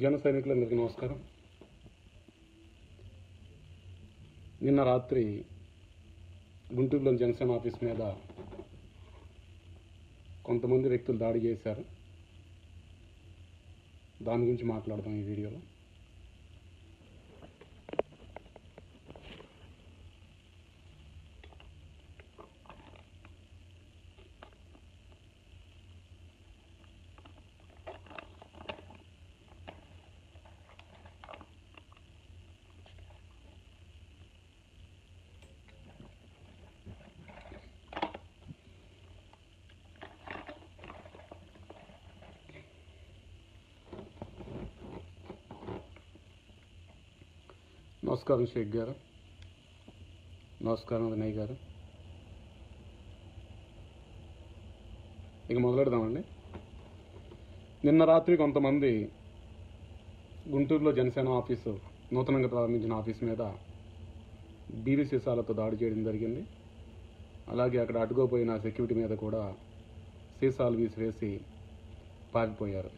జన సైనికులందరికీ నమస్కారం. నిన్న రాత్రి గుంటూరులోని జనసేన ఆఫీస్ మీద కొంతమంది వ్యక్తులు దాడి చేశారు. దాని గురించి మాట్లాడదాం ఈ వీడియోలో. నమస్కారం షేక్ గారు. నమస్కారం వినయ్ గారు. ఇక మొదలెడదామండి. నిన్న రాత్రి కొంతమంది గుంటూరులో జనసేన ఆఫీసు నూతనంగా ప్రారంభించిన ఆఫీస్ మీద బీవీ సీసాలతో దాడి చేయడం జరిగింది. అలాగే అక్కడ అడ్డుకోపోయిన సెక్యూరిటీ మీద కూడా సీసాలు విసిరేసి పారిపోయారు.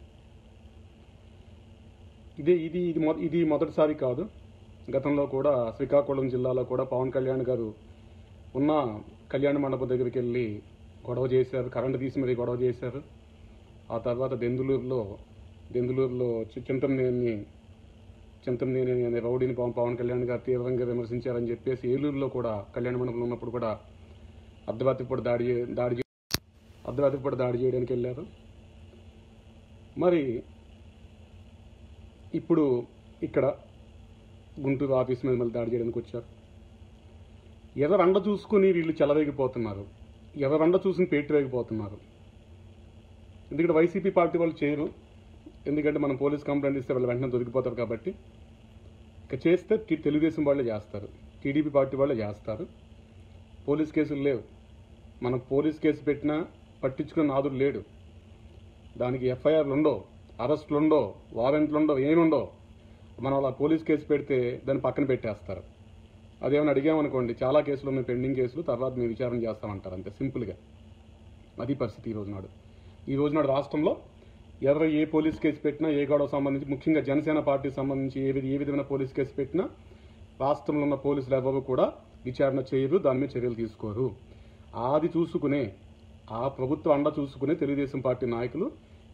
ఇది ఇది ఇది మొ ఇది మొదటిసారి కాదు. గతంలో కూడా శ్రీకాకుళం జిల్లాలో కూడా పవన్ కళ్యాణ్ గారు ఉన్న కళ్యాణ మండపం దగ్గరికి వెళ్ళి గొడవ చేశారు కరెంటు తీసి మరీ గొడవ చేశారు. ఆ తర్వాత దెందులూరులో దెందులూరులో చింతమనేని చింతమనేని అనే రౌడీని పవన్ పవన్ కళ్యాణ్ గారు తీవ్రంగా విమర్శించారని చెప్పేసి ఏలూరులో కూడా కళ్యాణ మండపంలో ఉన్నప్పుడు కూడా అర్ధరాత్రి పూట దాడి దాడి చే- అర్ధరాత్రి పూట దాడి చేయడానికి వెళ్ళారు. మరి ఇప్పుడు ఇక్కడ గుంటూరు ఆఫీస్ మీద మళ్ళీ దాడి చేయడానికి వచ్చారు. ఎవరండ చూసుకుని వీళ్ళు చెలవేగిపోతున్నారు ఎవరండ చూసుకుని పేటరేగిపోతున్నారు ఎందుకంటే వైసీపీ పార్టీ వాళ్ళు చేయరు. ఎందుకంటే మనం పోలీస్ కంప్లైంట్ ఇస్తే వాళ్ళు వెంటనే దొరికిపోతారు కాబట్టి. ఇక చేస్తే తెలుగుదేశం వాళ్ళే చేస్తారు. టీడీపీ పార్టీ వాళ్ళే చేస్తారు. పోలీస్ కేసులు లేవు. మనం పోలీస్ కేసు పెట్టినా పట్టించుకున్న నాదుడు లేడు. దానికి ఎఫ్ఐఆర్లు ఉండవు అరెస్టులు ఉండవు వారెంట్లు ఉండవు ఏముండవు మనం అలా పోలీస్ కేసు పెడితే దాన్ని పక్కన పెట్టేస్తారు. అదేమైనా అడిగామనుకోండి చాలా కేసులు మేము పెండింగ్ కేసులు తర్వాత మేము విచారణ చేస్తామంటారు అంతే సింపుల్గా. అది పరిస్థితి ఈ రోజు నాడు ఈ రోజు నాడు రాష్ట్రంలో ఎవరు ఏ పోలీస్ కేసు పెట్టినా ఏ గొడవ సంబంధించి ముఖ్యంగా జనసేన పార్టీకి సంబంధించి ఏ ఏ విధమైన పోలీస్ కేసు పెట్టినా రాష్ట్రంలో ఉన్న పోలీసులు ఎవరు కూడా విచారణ చేయరు దాని మీద చర్యలు తీసుకోరు. అది చూసుకునే ఆ ప్రభుత్వ అండ చూసుకునే తెలుగుదేశం పార్టీ నాయకులు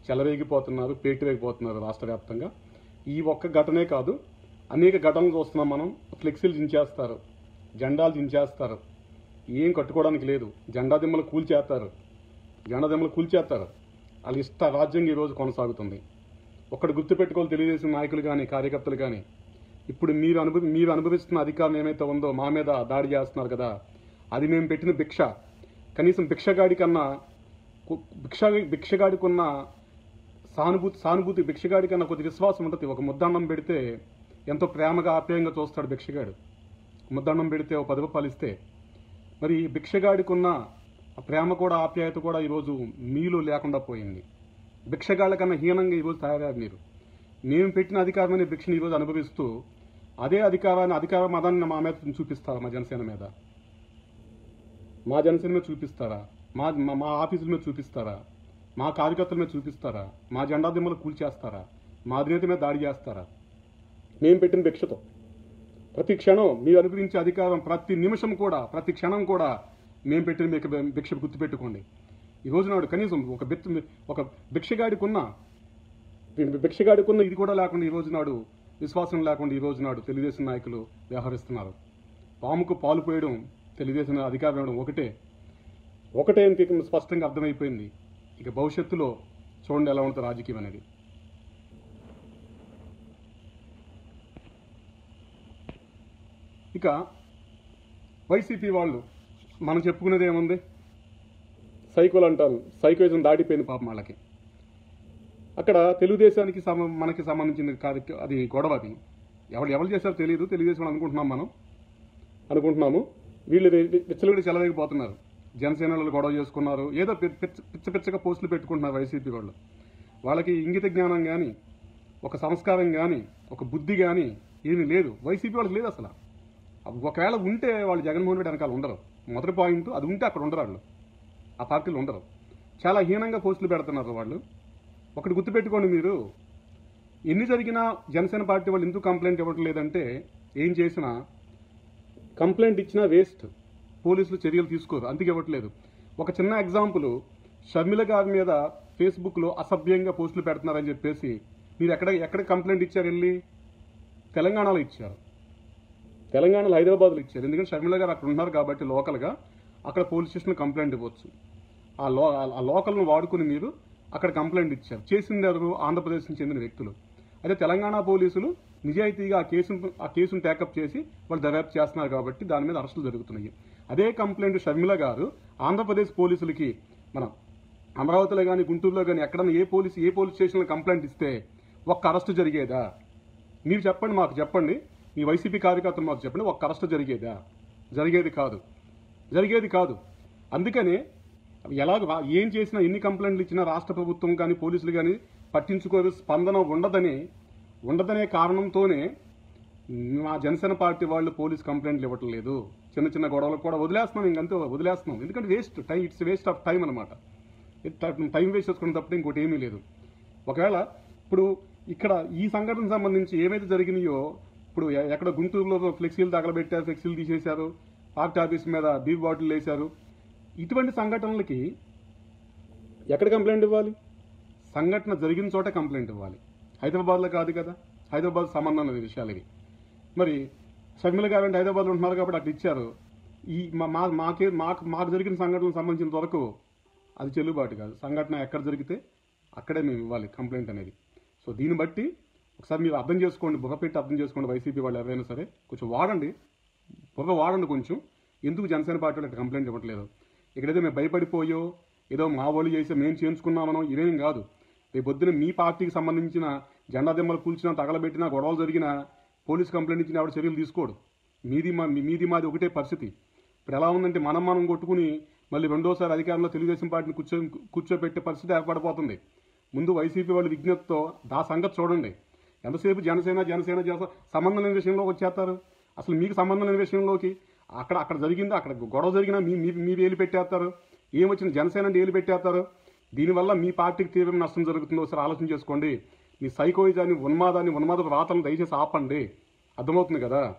చెలరేగిపోతున్నారు పేటిరేగిపోతున్నారు రాష్ట్ర వ్యాప్తంగా. ఈ ఒక్క ఘటనే కాదు అనేక ఘటనలు చూస్తున్నాం మనం. ఫ్లెక్సీలు దించేస్తారు జెండాలు దించేస్తారు ఏం కట్టుకోవడానికి లేదు. జెండా దిమ్మలు కూల్చేస్తారు. జెండా దిమ్మలు కూల్చేస్తారు. వాళ్ళ ఇష్ట రాజ్యం ఈరోజు కొనసాగుతుంది. ఒకటి గుర్తుపెట్టుకోవాలి తెలియజేసిన నాయకులు కానీ కార్యకర్తలు కానీ ఇప్పుడు మీరు అనుభవి మీరు అనుభవిస్తున్న అధికారం ఏమైతే ఉందో మా మీద దాడి చేస్తున్నారు కదా అది మేము పెట్టిన భిక్ష. కనీసం భిక్షగాడి కన్నా భిక్ష భిక్షగాడికి ఉన్న సానుభూతి సానుభూతి భిక్షగాడి కన్నా కొద్ది విశ్వాసం ఉంటుంది. ఒక ముద్దన్నం పెడితే ఎంతో ప్రేమగా ఆప్యాయంగా చూస్తాడు భిక్షగాడు. ముద్దన్నం పెడితే ఒక పది రూపాయలు ఇస్తే మరి భిక్షగాడికున్న భిక్షగాడికి ఉన్న ప్రేమ కూడా ఆప్యాయత కూడా ఈరోజు మీలో లేకుండా పోయింది. భిక్షగాళ్ళ కన్నా హీనంగా ఈరోజు తయారయ్యారు మీరు. మేము పెట్టిన అధికారమైన భిక్షను ఈరోజు అనుభవిస్తూ అదే అధికారాన్ని అధికార మదాన్ని మా మీద చూపిస్తారా మా జనసేన మీద? మా జనసేన మీద చూపిస్తారా? మా మా- మా ఆఫీసుల మీద చూపిస్తారా? మా కార్యకర్తల మీద చూపిస్తారా? మా జెండా దిమ్మలు కూల్చేస్తారా? మా అధినేత మీద దాడి చేస్తారా? మేము పెట్టిన భిక్షతో. ప్రతి క్షణం మీరు అనుభవించే అధికారం ప్రతి నిమిషం కూడా ప్రతి క్షణం కూడా మేము పెట్టిన మీకు భిక్ష గుర్తుపెట్టుకోండి. ఈ రోజు నాడు కనీసం ఒక బిత్ ఒక భిక్షగాడికున్న భిక్షగాడికున్న ఇది కూడా లేకుండా ఈ రోజు నాడు విశ్వాసం లేకుండా ఈ రోజు నాడు తెలుగుదేశం నాయకులు వ్యవహరిస్తున్నారు. పాముకు పాలు పోయడం తెలుగుదేశం అధికారం ఇవ్వడం ఒకటే. ఒకటే అని స్పష్టంగా అర్థమైపోయింది. ఇక భవిష్యత్తులో చూడండి ఎలా ఉంటుంది రాజకీయం అనేది. ఇక వైసీపీ వాళ్ళు మనం చెప్పుకునేది ఏముంది? సైకోలు అంటారు. సైకోయిజం దాటిపోయింది పాపం వాళ్ళకి. అక్కడ తెలుగుదేశానికి సమ మనకి సంబంధించిన కార్య అది గొడవ అది. ఎవరు ఎవరు చేశారో తెలియదు. తెలుగుదేశం అనుకుంటున్నాం మనం. అనుకుంటున్నాము. వీళ్ళు విచ్చలవిడి చెలవేగిపోతున్నారు జనసేన వాళ్ళు గొడవ చేసుకున్నారు. ఏదో పిచ్చి పిచ్చ పిచ్చ పిచ్చగా పోస్టులు పెట్టుకుంటున్నారు వైసీపీ వాళ్ళు. వాళ్ళకి ఇంగిత జ్ఞానం కానీ ఒక సంస్కారం కానీ ఒక బుద్ధి కానీ ఏమీ లేదు. వైసీపీ వాళ్ళకి లేదు అసలు. ఒకవేళ ఉంటే వాళ్ళు జగన్మోహన్ రెడ్డి వెనకాల ఉండరు. మొదటి పాయింట్ అది ఉంటే అక్కడ ఉండరు వాళ్ళు. ఆ పార్టీలు ఉండరు. చాలా హీనంగా పోస్టులు పెడుతున్నారు వాళ్ళు. ఒకటి గుర్తుపెట్టుకోండి మీరు. ఎన్ని జరిగినా జనసేన పార్టీ వాళ్ళు ఎందుకు కంప్లైంట్ ఇవ్వట్లేదంటే ఏం చేసినా కంప్లైంట్ ఇచ్చినా వేస్ట్ పోలీసులు చర్యలు తీసుకోరు అందుకే ఇవ్వట్లేదు. ఒక చిన్న ఎగ్జాంపుల్ షర్మిల గారి మీద ఫేస్బుక్లో అసభ్యంగా పోస్టులు పెడుతున్నారని చెప్పేసి మీరు ఎక్కడ ఎక్కడ కంప్లైంట్ ఇచ్చారు వెళ్ళి? తెలంగాణలో ఇచ్చారు. తెలంగాణలో హైదరాబాద్లో ఇచ్చారు. ఎందుకంటే షర్మిల గారు అక్కడ ఉన్నారు కాబట్టి లోకల్గా అక్కడ పోలీస్ స్టేషన్ కంప్లైంట్ ఇవ్వచ్చు. ఆ లో ఆ లోకల్ను వాడుకుని మీరు అక్కడ కంప్లైంట్ ఇచ్చారు. చేసింది ఎవరు? ఆంధ్రప్రదేశ్ నుంచి చెందిన వ్యక్తులు. అయితే తెలంగాణ పోలీసులు నిజాయితీగా ఆ కేసును ఆ కేసును టేకప్ చేసి వాళ్ళు దర్యాప్తు చేస్తున్నారు కాబట్టి దాని మీద అరెస్టులు జరుగుతున్నాయి. అదే కంప్లైంట్ షర్మిల గారు ఆంధ్రప్రదేశ్ పోలీసులకి మన అమరావతిలో కానీ గుంటూరులో కానీ ఎక్కడన్నా ఏ పోలీసు ఏ పోలీస్ స్టేషన్లో కంప్లైంట్ ఇస్తే ఒక్క అరెస్టు జరిగేదా? మీరు చెప్పండి మాకు చెప్పండి. మీ వైసీపీ కార్యకర్తలు మాకు చెప్పండి ఒక్క అరెస్ట్ జరిగేదా? జరిగేది కాదు. జరిగేది కాదు. అందుకనే ఎలాగ ఏం చేసినా ఎన్ని కంప్లైంట్లు ఇచ్చినా రాష్ట్ర ప్రభుత్వం కానీ పోలీసులు కానీ పట్టించుకోరు స్పందన ఉండదని ఉండదనే కారణంతోనే మా జనసేన పార్టీ వాళ్ళు పోలీస్ కంప్లైంట్లు ఇవ్వటం లేదు చిన్న చిన్న గొడవలకు కూడా వదిలేస్తున్నాం ఇంకంతే వదిలేస్తున్నాం. ఎందుకంటే waste time it's waste of time అనమాట టైం వేస్ట్ చేసుకున్న తప్ప ఇంకోటి ఏమీ లేదు. ఒకవేళ ఇప్పుడు ఇక్కడ ఈ సంఘటనకు సంబంధించి ఏమైతే జరిగినాయో ఇప్పుడు ఎక్కడ గుంటూరులో ఫ్లెక్సీలు తగలబెట్టారు ఫ్లెక్సీలు తీసేశారు పార్టీ ఆఫీస్ మీద బీర్ బాటిల్ వేశారు. ఇటువంటి సంఘటనలకి ఎక్కడ కంప్లైంట్ ఇవ్వాలి? సంఘటన జరిగిన చోట కంప్లైంట్ ఇవ్వాలి. హైదరాబాద్లో కాదు కదా? హైదరాబాద్ సంబంధం లేదు విషయాలు ఇవి మరి షర్మిల గారు అంటే హైదరాబాద్లో ఉంటున్నారు కాబట్టి అట్లా ఇచ్చారు. ఈ మా- మా మాకే మాకు మాకు జరిగిన సంఘటనకు సంబంధించిన వరకు అది చెల్లుబాటు కాదు. సంఘటన ఎక్కడ జరిగితే అక్కడే మేము ఇవ్వాలి కంప్లైంట్ అనేది. సో దీన్ని బట్టి ఒకసారి మీరు అర్థం చేసుకోండి బుర్ర పెట్టి అర్థం చేసుకోండి వైసీపీ వాళ్ళు ఎవరైనా సరే. కొంచెం వాడండి. బుర్ర వాడండి కొంచెం. ఎందుకు జనసేన పార్టీ వాళ్ళకి కంప్లైంట్ ఇవ్వట్లేదు? ఇక్కడైతే మేము భయపడిపోయో ఏదో మా వాళ్ళు చేసి మేము చేయించుకున్నామనో ఇదేం కాదు. రేపు పొద్దున మీ పార్టీకి సంబంధించిన జెండా దిమ్మలు కూల్చినా తగలబెట్టినా గొడవలు జరిగినా పోలీస్ కంప్లైంట్ ఇచ్చిన ఎవరు చర్యలు తీసుకోడు. మీది మా మీది మాది ఒకటే పరిస్థితి. ఇప్పుడు ఎలా ఉందంటే మనం మనం కొట్టుకుని మళ్ళీ రెండోసారి అధికారంలో తెలుగుదేశం పార్టీని కూర్చో కూర్చోబెట్టే పరిస్థితి ఏర్పడిపోతుంది. ముందు వైసీపీ వాళ్ళ విజ్ఞతతో దా సంగతి చూడండి. ఎంతసేపు జనసేన జనసేన జనసేన సంబంధం లేని విషయంలోకి వచ్చేస్తారు? అసలు మీకు సంబంధం లేని విషయంలోకి? అక్కడ అక్కడ జరిగింది? అక్కడ గొడవ జరిగినా మీ మీ మీ వేలు పెట్టేస్తారు? ఏమొచ్చిన జనసేన అంటే వేలు పెట్టేస్తారు? దీనివల్ల మీ పార్టీకి తీవ్రమైన నష్టం జరుగుతుందో ఒకసారి ఆలోచన చేసుకోండి. మీ సైకోయిజాన్ని ఉన్మాదాన్ని ఉన్మాద రాతలను దయచేసి ఆపండి. అర్థమవుతుంది కదా?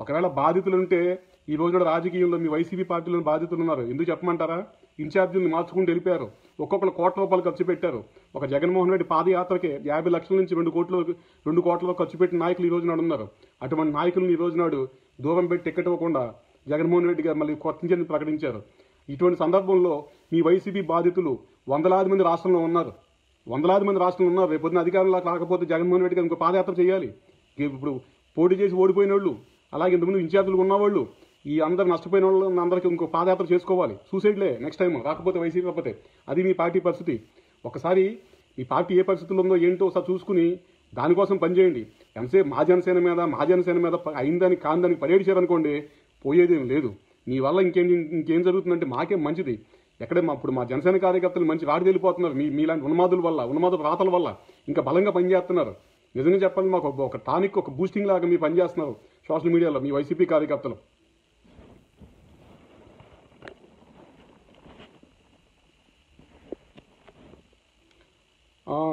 ఒకవేళ బాధితులు ఉంటే ఈ రోజున రాజకీయంలో మీ వైసీపీ పార్టీలో బాధితులు ఉన్నారు. ఎందుకు చెప్పమంటారా? ఇన్ఛార్జీలను మార్చుకుంటూ వెళ్ళిపోయారు. ఒక్కొక్కరు కోట్ల రూపాయలు ఖర్చు పెట్టారు. ఒక జగన్మోహన్ రెడ్డి పాదయాత్రకే యాభై లక్షల నుంచి రెండు కోట్లు రెండు కోట్ల ఖర్చు పెట్టిన నాయకులు ఈ రోజు నాడు ఉన్నారు. అటువంటి నాయకులను ఈ రోజు నాడు దూరం పెట్టి టికెట్ ఇవ్వకుండా జగన్మోహన్ రెడ్డి గారు మళ్ళీ కొత్త ప్రకటించారు. ఇటువంటి సందర్భంలో మీ వైసీపీ బాధితులు వందలాది మంది రాష్ట్రంలో ఉన్నారు. వందలాది మంది రాష్ట్రంలో ఉన్నారు. రేపు పొద్దున అధికారంలో రాకపోతే జగన్మోహన్ రెడ్డి గారు ఇంకో పాదయాత్ర చేయాలి. ఇప్పుడు పోటీ చేసి ఓడిపోయిన వాళ్ళు అలాగే ఇంతకుముందు ఇన్ఛార్జీలు ఉన్నవాళ్ళు ఈ అందరు నష్టపోయిన వాళ్ళు అందరికీ ఇంకో పాదయాత్ర చేసుకోవాలి. సూసైడ్లే నెక్స్ట్ టైం రాకపోతే వైసీపీ రాకపోతే అది మీ పార్టీ పరిస్థితి. ఒకసారి మీ పార్టీ ఏ పరిస్థితుల్లో ఉందో ఏంటో ఒకసారి చూసుకుని దానికోసం పనిచేయండి ఎంతసేపు మా జనసేన మీద మా జనసేన మీద అయిందని కాందని పర్యటించారనుకోండి పోయేదేం లేదు. మీ వల్ల ఇంకేం ఇంకేం జరుగుతుందంటే మాకేం మంచిది. ఎక్కడే మా ఇప్పుడు మా జనసేన కార్యకర్తలు మంచి వాడి వెళ్ళిపోతున్నారు మీ మీలాంటి ఉన్మాదుల వల్ల ఉన్మాద రాతల వల్ల ఇంకా బలంగా పనిచేస్తున్నారు. నిజంగా చెప్పాలి మాకు ఒక- టానిక్ ఒక బూస్టింగ్ లాగా మీరు పనిచేస్తున్నారు సోషల్ మీడియాలో మీ వైసీపీ కార్యకర్తలు.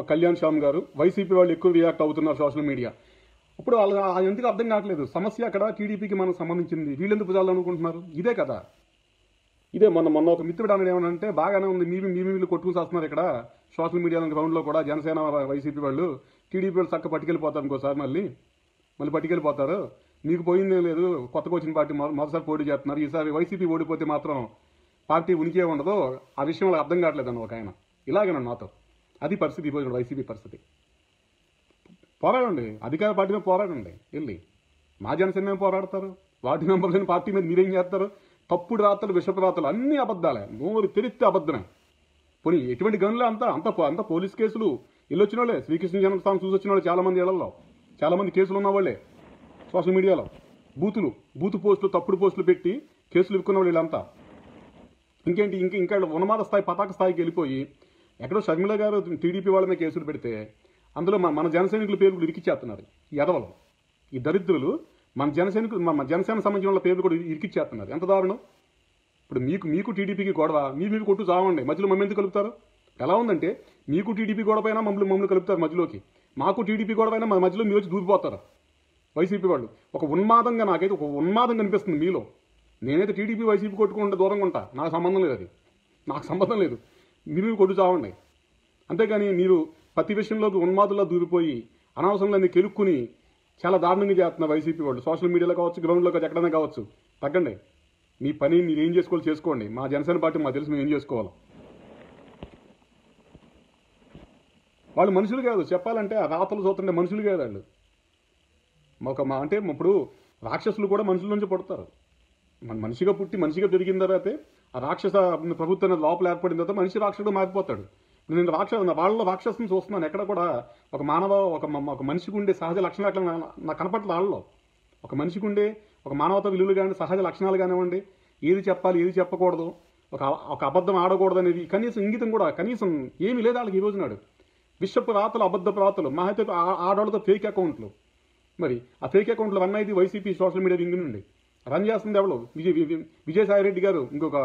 కళ్యాణ్ శ్యామ్ గారు వైసీపీ వాళ్ళు ఎక్కువ రియాక్ట్ అవుతున్నారు సోషల్ మీడియా. ఇప్పుడు వాళ్ళు ఆ ఎందుకు అర్థం కావట్లేదు? సమస్య అక్కడ టీడీపీకి మనకు సంబంధించింది. వీళ్ళెందుకు అనుకుంటున్నారు? ఇదే కదా. ఇదే మొన్న మొన్న ఒక మిత్రుడు అన్నాడు ఏమనంటే బాగానే ఉంది మీ మీ మీలు కొట్టుకుని వస్తున్నారు ఇక్కడ. సోషల్ మీడియా గ్రౌండ్లో కూడా జనసేన వైసీపీ వాళ్ళు టీడీపీ వాళ్ళు చక్క పట్టుకెళ్ళిపోతారు ఇంకోసారి మళ్ళీ. మళ్ళీ పట్టుకెళ్ళిపోతారు. మీకు పోయిందేం లేదు కొత్తగా వచ్చిన పార్టీ మొదటిసారి పోటీ చేస్తున్నారు. ఈసారి వైసీపీ ఓడిపోతే మాత్రం పార్టీ ఉనికే ఉండదు. ఆ విషయం వాళ్ళకి అర్థం కావట్లేదు ఒక ఆయన. ఇలాగేనండి నాతో. అది పరిస్థితి ఈరోజు వైసీపీ పరిస్థితి. పోరాడండి. అధికార పార్టీ మీద పోరాడండి. వెళ్ళి. మా జనసేన పోరాడతారు. వార్డు మెంబర్స్ పార్టీ మీద మీరేం చేస్తారు? తప్పుడు రాతలు విషపు రాతలు అన్ని అబద్ధాలే. నోరు తెరిస్తే అబద్ధమే. పోనీ ఎటువంటి గనులు అంతా? అంత అంత పోలీస్ కేసులు ఇల్లు వచ్చిన వాళ్ళే శ్రీకృష్ణ జన్మస్థానం చూసి వచ్చిన వాళ్ళు చాలా మంది ఇళ్ళలో చాలామంది కేసులు ఉన్నవాళ్ళే సోషల్ మీడియాలో. బూతులు బూతు పోస్టులు తప్పుడు పోస్టులు పెట్టి కేసులు ఇరుక్కున్న వాళ్ళు వీళ్ళంతా. ఇంకేంటి? ఇంక ఇంకా ఉన్నమాద స్థాయి పతాక స్థాయికి వెళ్ళిపోయి ఎక్కడో షర్మిల గారు టీడీపీ వాళ్ళ మీద కేసులు పెడితే అందులో మన జనసైనికుల పేర్లు ఇరికిచ్చేస్తున్నారు. ఈ ఎదవలు ఈ దరిద్రులు మన జనసేనకు మన జనసేన సంబంధించిన వాళ్ళ పేర్లు కూడా ఇరికిచ్చేస్తున్నారు. ఎంత దారుణం? ఇప్పుడు మీకు మీకు టీడీపీకి గొడవ మీ మీరు కొట్టు చావండి. మధ్యలో మమ్మల్ని ఎందుకు కలుపుతారు? ఎలా ఉందంటే మీకు టీడీపీ గొడవైనా మమ్మల్ని మమ్మల్ని కలుపుతారు మధ్యలోకి. మాకు టీడీపీ గొడవైనా మన మధ్యలో మీరు వచ్చి దూరిపోతారు. వైసీపీ వాళ్ళు. ఒక ఉన్మాదంగా నాకైతే ఒక ఉన్మాదంగా అనిపిస్తుంది మీలో. నేనైతే టీడీపీ వైసీపీ కొట్టుకుంటే దూరంగా ఉంటా. నాకు సంబంధం లేదు అది. నాకు సంబంధం లేదు. మీరు కొట్టు చావండి. అంతేగాని మీరు ప్రతి విషయంలోకి ఉన్మాదుల్లో దూరిపోయి అనవసరంగా కెలుక్కుని చాలా దారుణంగా చేస్తున్నారు వైసీపీ వాళ్ళు. సోషల్ మీడియాలో కావచ్చు గ్రౌండ్లో కావచ్చు ఎక్కడైనా కావచ్చు. తగ్గండి. మీ పని మీరు ఏం చేసుకోవాలి చేసుకోండి. మా జనసేన పార్టీ మాకు తెలుసు మేము ఏం చేసుకోవాలి. వాళ్ళు మనుషులు కాదు. చెప్పాలంటే ఆ రాతలు చూస్తుండే మనుషులు కాదు వాళ్ళు ఒక మా అంటే ఇప్పుడు రాక్షసులు కూడా మనుషుల నుంచి పుడతారు. మన మనిషిగా పుట్టి మనిషిగా పెరిగిన తర్వాత ఆ రాక్షస ప్రభుత్వం లోపల ఏర్పడిన తర్వాత మనిషి రాక్షసుడు మారిపోతాడు. నేను రాక్ష వాళ్ళ రాక్షసుని చూస్తున్నాను. ఎక్కడ కూడా ఒక మానవ ఒక ఒక మనిషికి ఉండే సహజ లక్షణాలు అట్లా నాకు కనపట్ల వాళ్ళలో ఒక మనిషికి ఉండే ఒక మానవత విలువలు కానీ సహజ లక్షణాలు కానివ్వండి ఏది చెప్పాలి ఏది చెప్పకూడదు ఒక ఒక అబద్ధం ఆడకూడదు అనేది కనీసం ఇంగితం కూడా కనీసం ఏమీ లేదు వాళ్ళకి ఈ రోజు నాడు. విశ్వపు రాతలు అబద్ధపు రాతలు మా అయితే ఆడవాళ్ళతో ఫేక్ అకౌంట్లు మరి ఆ ఫేక్ అకౌంట్లు రన్ అయితే వైసీపీ సోషల్ మీడియా వింగ్ నుండి. రన్ చేస్తుంది ఎవరు? విజయ్ విజయసాయి రెడ్డి గారు ఇంకొక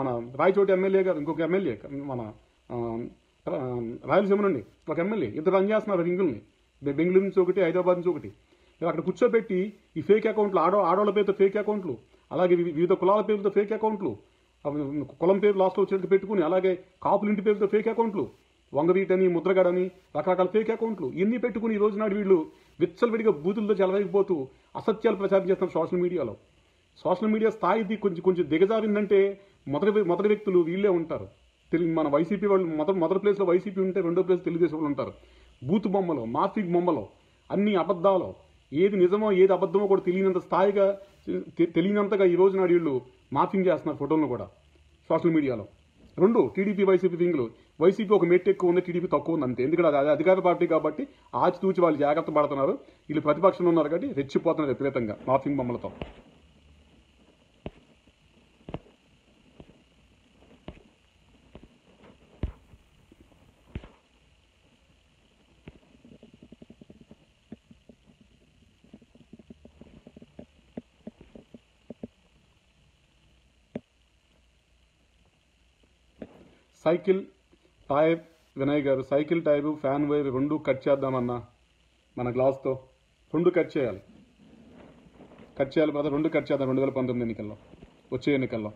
మన రాయచోటి ఎమ్మెల్యే గారు ఇంకొక ఎమ్మెల్యే మన రాయలసీమ నుండి ఒక ఎమ్మెల్యే ఇద్దరు రన్ చేస్తున్నారు రింగుల్ని బెంగళూరు నుంచి ఒకటి హైదరాబాద్ నుంచి ఒకటి. అక్కడ కూర్చోబెట్టి ఈ ఫేక్ అకౌంట్లు ఆడో ఆడవాళ్ళ పేరుతో ఫేక్ అకౌంట్లు అలాగే వివిధ కులాల పేరుతో ఫేక్ అకౌంట్లు కులం పేరు లాస్ట్లో వచ్చేట్టు పెట్టుకుని అలాగే కాపులు ఇంటి పేరుతో ఫేక్ అకౌంట్లు వంగవీటని ముద్రగడని రకరకాల ఫేక్ అకౌంట్లు ఇన్ని పెట్టుకుని ఈ రోజు నాడు వీళ్ళు విచ్చలవిడిగా బూతులతో చెలవైపోతూ అసత్యాలు ప్రచారం చేస్తున్నారు సోషల్ మీడియాలో. సోషల్ మీడియా స్థాయిది కొంచెం కొంచెం దిగజారిందంటే మొదటి మొదటి వ్యక్తులు వీళ్ళే ఉంటారు. తెలుగు మన వైసీపీ వాళ్ళు మొదటి మొదటి ప్లేస్లో వైసీపీ ఉంటే రెండో ప్లేస్ తెలుగుదేశం వాళ్ళు ఉంటారు. బూత్ బొమ్మలు మాఫిక్ బొమ్మలు అన్ని అబద్ధాలు ఏది నిజమో ఏది అబద్ధమో కూడా తెలియనంత స్థాయిగా తెలియనంతగా ఈ రోజు నాడు వీళ్ళు మాఫింగ్ చేస్తున్నారు ఫోటోలను కూడా సోషల్ మీడియాలో. రెండు టీడీపీ వైసీపీ వింగ్లు వైసీపీ ఒక మెట్టు ఎక్కువ ఉంది టీడీపీ తక్కువ ఉంది అంతే. ఎందుకంటే అది అధికార పార్టీ కాబట్టి ఆచితూచి వాళ్ళు జాగ్రత్త పడుతున్నారు. వీళ్ళు ప్రతిపక్షంలో ఉన్నారు కాబట్టి రెచ్చిపోతున్నారు విపరీతంగా మాఫింగ్ బొమ్మలతో. సైకిల్ టైర్ వినయ్ గారు సైకిల్ టైరు ఫ్యాన్ వైర్ రెండు కట్ చేద్దామన్నా మన గ్లాస్తో. రెండు కట్ చేయాలి. కట్ చేయాలి పదా రెండు కట్ చేద్దాం రెండు వేల పంతొమ్మిది ఎన్నికల్లో వచ్చే ఎన్నికల్లో.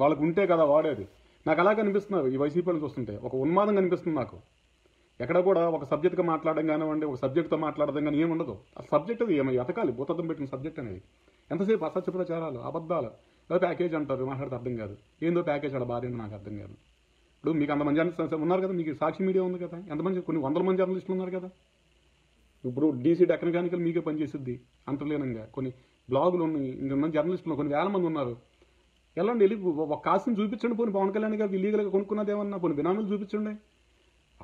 వాళ్ళకు ఉంటే కదా వాడేది. నాకు అలా కనిపిస్తున్నారు ఈ వైసీపీని చూస్తుంటే. ఒక ఉన్మాదం కనిపిస్తుంది నాకు. ఎక్కడ కూడా ఒక సబ్జెక్ట్గా మాట్లాడడం కానివ్వండి ఒక సబ్జెక్ట్తో మాట్లాడడం కానీ ఏముండదు ఆ సబ్జెక్ట్ అది ఏమై ఎతకాలి భూతద్దం పెట్టిన సబ్జెక్ట్ అనేది. ఎంతసేపు అసత్య ప్రచారాలు అబద్ధాలు ఏదో ప్యాకేజ్ అంటారు మాట్లాడితే అర్థం కాదు. ఏందో ప్యాకేజ్ ఆడ భార్య నాకు అర్థం కాదు. ఇప్పుడు మీకు అంతమంది జర్నలిస్ట్ ఉన్నారు కదా మీకు సాక్షి మీడియా ఉంది కదా ఎంతమంది కొన్ని వందల మంది జర్నలిస్టులు ఉన్నారు కదా. ఇప్పుడు డీసీ టెక్నికానికల్ మీకే పనిచేసిద్ది అంతర్లీనంగా. కొన్ని బ్లాగులు ఉన్నాయి ఇంతమంది జర్నలిస్టులు కొన్ని వేల మంది ఉన్నారు. వెళ్ళండి వెళ్ళి ఒక కాసుని చూపించండి పోనీ పవన్ కళ్యాణ్ గారు ఇల్లీగల్గా కొనుక్కున్నదేమన్నా పోనీ బినామీలు చూపించండి.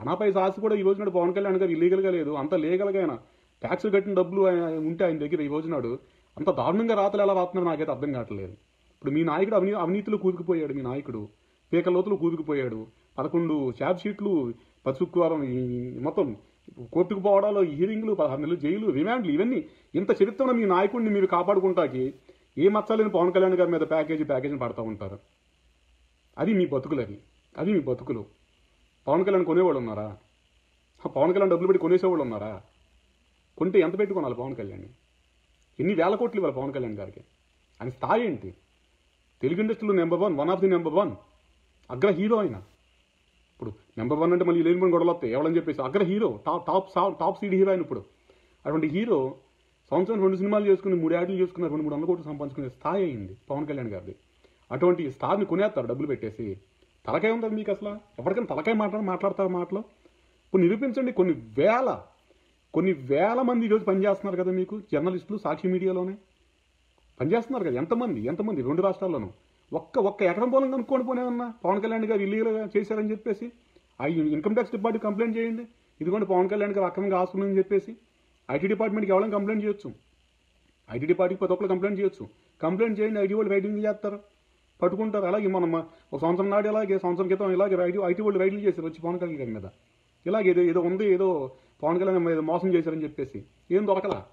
అనాపై ఆశ కూడా ఈ రోజు నాడు పవన్ కళ్యాణ్ గారు ఇల్లీగల్గా లేదు. అంత లీగల్గా ఆయన ట్యాక్స్ కట్టిన డబ్బులు ఆయన ఉంటే ఆయన దగ్గర ఈ రోజు నాడు అంత దారుణంగా రాతలు ఎలా రాస్తున్నారో నాకైతే అర్థం కావట్లేదు. ఇప్పుడు మీ నాయకుడు అవినీ అవినీతిలో కూరుకుపోయాడు మీ నాయకుడు. పీక లోతులు కూరుకుపోయాడు. పదకొండు షాప్ షీట్లు ప్రతి శుక్రవారం మొత్తం కోర్టుకు పోవడాలు హీరింగ్లు పదహారు నెలలు జైలు రిమాండ్లు ఇవన్నీ ఇంత చరిత్రలో మీ నాయకుడిని మీరు కాపాడుకుంటాకి ఏ మచ్చలేని పవన్ కళ్యాణ్ గారి మీద ప్యాకేజీ ప్యాకేజీని పడతా ఉంటారు. అది మీ బతుకులు అది అది మీ బతుకులు. పవన్ కళ్యాణ్ కొనేవాళ్ళు ఉన్నారా? పవన్ కళ్యాణ్ డబ్బులు పెట్టి కొనేసేవాళ్ళు ఉన్నారా? కొంటే ఎంత పెట్టుకొనాలి పవన్ కళ్యాణ్ ఎన్ని వేల కోట్లు ఇవ్వాలి పవన్ కళ్యాణ్ గారికి? ఆయన స్థాయి ఏంటి? తెలుగు ఇండస్ట్రీలో number one one of the number one అగ్ర హీరో ఆయన. ఇప్పుడు నెంబర్ వన్ అంటే మళ్ళీ లేని పని గొడవలు వస్తాయి. ఎవరని చెప్పేసి అగ్ర hero top top top seed hero ఆయన ఇప్పుడు. అటువంటి హీరో సంవత్సరం రెండు సినిమాలు చేసుకుని మూడు యాడ్లు చేసుకున్న రెండు మూడు వందల కోట్లు సంపాదించుకునే స్థాయి అయింది పవన్ కళ్యాణ్ గారిది. అటువంటి స్థాయిని కొనేస్తారు డబ్బులు పెట్టేసి. తలకాయ ఉందా మీకు అసలు? ఎవరికైనా తలకాయ మాట్లాడి మాట్లాడతారు మాటలు? ఇప్పుడు నిరూపించండి కొన్ని వేల కొన్ని వేల మంది ఈరోజు పనిచేస్తున్నారు కదా మీకు జర్నలిస్టులు సాక్షి మీడియాలోనే? పనిచేస్తున్నారు కదా ఎంతమంది ఎంతమంది? రెండు రాష్ట్రాల్లోనూ. ఒక్క ఒక్క ఎకరం పొలం కనుక్కొని పోనేమన్నా? పవన్ కళ్యాణ్ గారు ఇల్లీగల్గా చేశారని చెప్పేసి? ఆ ఇన్కమ్ ట్యాక్స్ డిపార్ట్మెంట్ కంప్లైంట్ చేయండి. ఇదిగోండి పవన్ కళ్యాణ్ గారు అక్రమంగా ఆసుకున్నాయని చెప్పేసి. ఐటీ డిపార్ట్మెంట్కి ఎవరైనా కంప్లైంట్ చేయొచ్చు. ఐటీ డిపార్ట్మెంట్ ప్రతి ఒక్కరు కంప్లైంట్ చేయొచ్చు. కంప్లైంట్ చేయండి ఐటీ వాళ్ళు రైటింగ్ చేస్తారు పట్టుకుంటారు. అలాగే మనం ఒక సంవత్సరం నాడు ఇలాగే సంవత్సరం క్రితం ఇలాగే రైట్ ఐటీ వాళ్ళు రైడ్లు చేశారు వచ్చి పవన్ కళ్యాణ్ గారి మీద. ఇలాగే ఏదో ఏదో ఉంది ఏదో పవన్ కళ్యాణ్ మీద మోసం చేశారని చెప్పేసి. ఏం దొరకలా?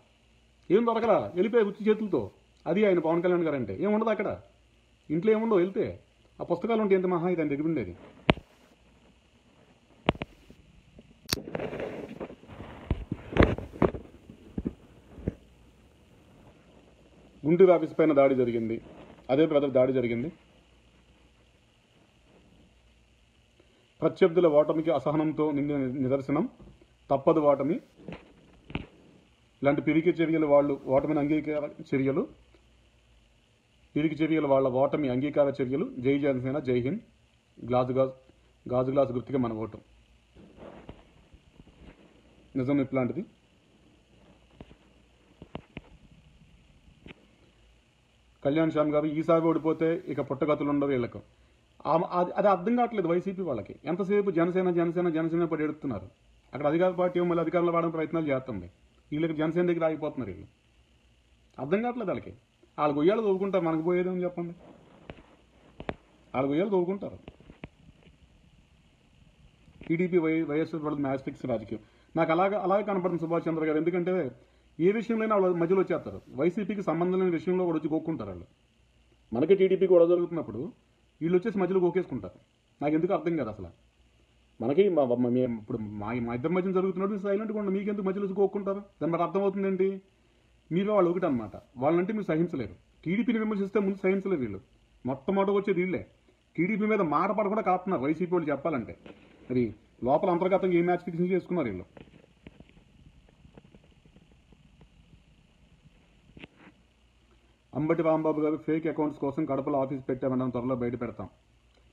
ఏం దొరకలా? వెళ్ళిపోయి ఉచ్చి చేతులతో. అది ఆయన పవన్ కళ్యాణ్ గారు అంటే ఏముండదు అక్కడ. ఇంట్లో ఏముండవు వెళ్తే. ఆ పుస్తకాలు ఉంటే ఎంత మహా ఇది ఆయన దగ్గర ఉండేది. గుంటూరు ఆఫీస్ పైన దాడి జరిగింది. అదే బ్రదర్ దాడి జరిగింది. ప్రత్యర్థుల ఓటమికి అసహనంతో నిండిన నిదర్శనం తప్పదు ఓటమి. ఇలాంటి పిరికి చర్యలు వాళ్ళు ఓటమిని అంగీకార చర్యలు. పిరికి చర్యలు వాళ్ళ ఓటమి అంగీకార చర్యలు. జై జనసేన జై హింద్. గ్లాసు గాజు గాజు గ్లాసు గుర్తుగా మన ఓటు. నిజం ఇట్లాంటిది. కళ్యాణ్ శ్యామ్ గారు ఈసారి ఓడిపోతే ఇక పుట్టగతులు ఉండవు వీళ్ళకు. అది అర్థం కావట్లేదు వైసీపీ వాళ్ళకి. ఎంతసేపు జనసేన జనసేన జనసేన పడి ఎడుతున్నారు అక్కడ అధికార పార్టీ మళ్ళీ అధికారంలో వాడడం ప్రయత్నాలు చేస్తుంది. వీళ్ళకి జనసేన దగ్గర ఆగిపోతున్నారు వీళ్ళు. అర్థం కావట్లేదు వాళ్ళకి. వాళ్ళు ఉయ్యాలు తోలుకుంటారు మనకు పోయేదేమని చెప్పండి? వాళ్ళు గొయ్యాలు తోలుకుంటారు టీడీపీ వై వైఎస్ఆర్ పడుతుంది మ్యాచ్ ఫిక్స్ రాజకీయం. నాకు అలాగా అలాగే కనపడుతుంది సుభాష్ చంద్ర గారు ఎందుకంటే ఏ విషయంలోనే వాళ్ళ మధ్యలో వచ్చేస్తారు. వైసీపీకి సంబంధం లేని విషయంలో కూడా వచ్చి గోక్కుంటారు వాళ్ళు. మనకి టీడీపీకి గొడవ జరుగుతున్నప్పుడు వీళ్ళు వచ్చేసి మధ్యలో గోకేసుకుంటారు నాకు ఎందుకు అర్థం కాదు అసలు. మనకి మా మేము ఇప్పుడు మా మా ఇద్దరి మధ్య జరుగుతున్నప్పుడు సైలెంట్గా ఉండి మీకు ఎందుకు మధ్యలో వచ్చి గోక్కుంటారు దాని మరి అర్థమవుతుందండి మీరు వాళ్ళు ఒకటి అనమాట వాళ్ళంటే మీరు సహించలేరు. టీడీపీని విమర్శిస్తే ముందు సహించలేరు వీళ్ళు. మొట్టమొదటి వచ్చేది వీళ్ళే. టీడీపీ మీద మాట పడకుండా కాపుతున్నారు. వైసీపీ వాళ్ళు చెప్పాలంటే. మరి లోపల అంతర్గతంగా ఏ మ్యాచ్ ఫిక్సింగ్ చేసుకున్నారు వీళ్ళు? అంబటి రాంబాబు గారు ఫేక్ అకౌంట్స్ కోసం కడపలో ఆఫీస్ పెట్టామని త్వరలో బయట పెడతాం.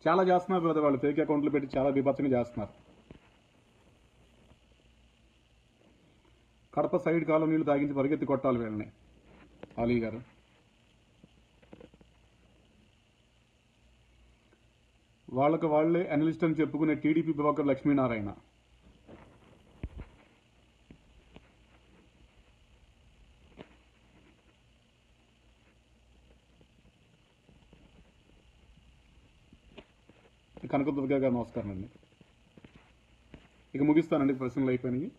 చాలా చేస్తున్నారు కదా వాళ్ళు ఫేక్ అకౌంట్లు పెట్టి చాలా బీభత్సంగా చేస్తున్నారు. కడప సైడ్ కాలం నీళ్ళు తాగించి పరిగెత్తి కొట్టాలి వీళ్ళని. అలీ గారు. వాళ్ళకు వాళ్ళే అనలిస్ట్ అని చెప్పుకునే టీడీపీ బ్రోకర్ లక్ష్మీనారాయణ. కనకదుర్గ గారు నమస్కారం అండి ఇక ముగిస్తానండి ప్రశ్నలు అయిపోయినాయి.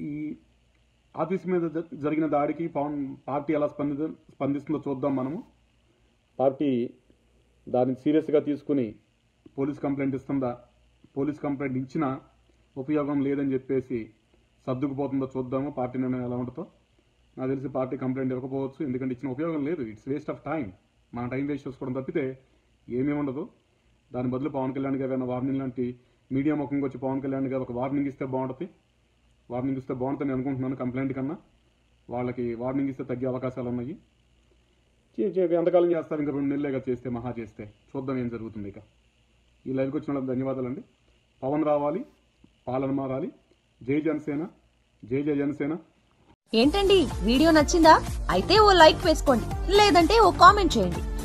ఈ ఆఫీస్ మీద జ- జరిగిన దాడికి పవన్ పార్టీ ఎలా స్పంది స్పందిస్తుందో చూద్దాం మనము. పార్టీ దాన్ని సీరియస్గా తీసుకుని పోలీస్ కంప్లైంట్ ఇస్తుందా? పోలీస్ కంప్లైంట్ ఇచ్చినా ఉపయోగం లేదని చెప్పేసి సర్దుకుపోతుందో చూద్దాము. పార్టీ నిర్ణయం ఎలా ఉంటుందో. నాకు తెలిసి పార్టీ కంప్లైంట్ ఇవ్వకపోవచ్చు. ఎందుకంటే ఇచ్చిన ఉపయోగం లేదు. ఇట్స్ వేస్ట్ ఆఫ్ టైం మన టైం వేస్ట్ చేసుకోవడం తప్పితే ఏమీ ఉండదు దాని బదులు పవన్ కళ్యాణ్ గారు ఏమైనా వార్నింగ్ లాంటి మీడియా ముఖంగా వచ్చి పవన్ కళ్యాణ్ గారు ఒక వార్నింగ్ ఇస్తే బాగుంటుంది. వార్నింగ్ ఇస్తే బాగుంటుంది నేను అనుకుంటున్నాను కంప్లైంట్ కన్నా. వాళ్ళకి వార్నింగ్ ఇస్తే తగ్గే అవకాశాలు ఉన్నాయి. చే- చే- ఎంతకాలం చేస్తారు? ఇంకా రెండు నెలలేగా చేస్తే మహా చేస్తే. చూద్దాం ఏం జరుగుతుంది ఇక. ఈ లైవ్కి వచ్చిన వాళ్ళకి ధన్యవాదాలండి. పవన్ రావాలి పాలన మారాలి. జై జనసేన జై జై జనసేన. ఏంటండి? వీడియో నచ్చిందా? అయితే ఓ లైక్ వేసుకోండి. లేదంటే ఓ కామెంట్ చేయండి.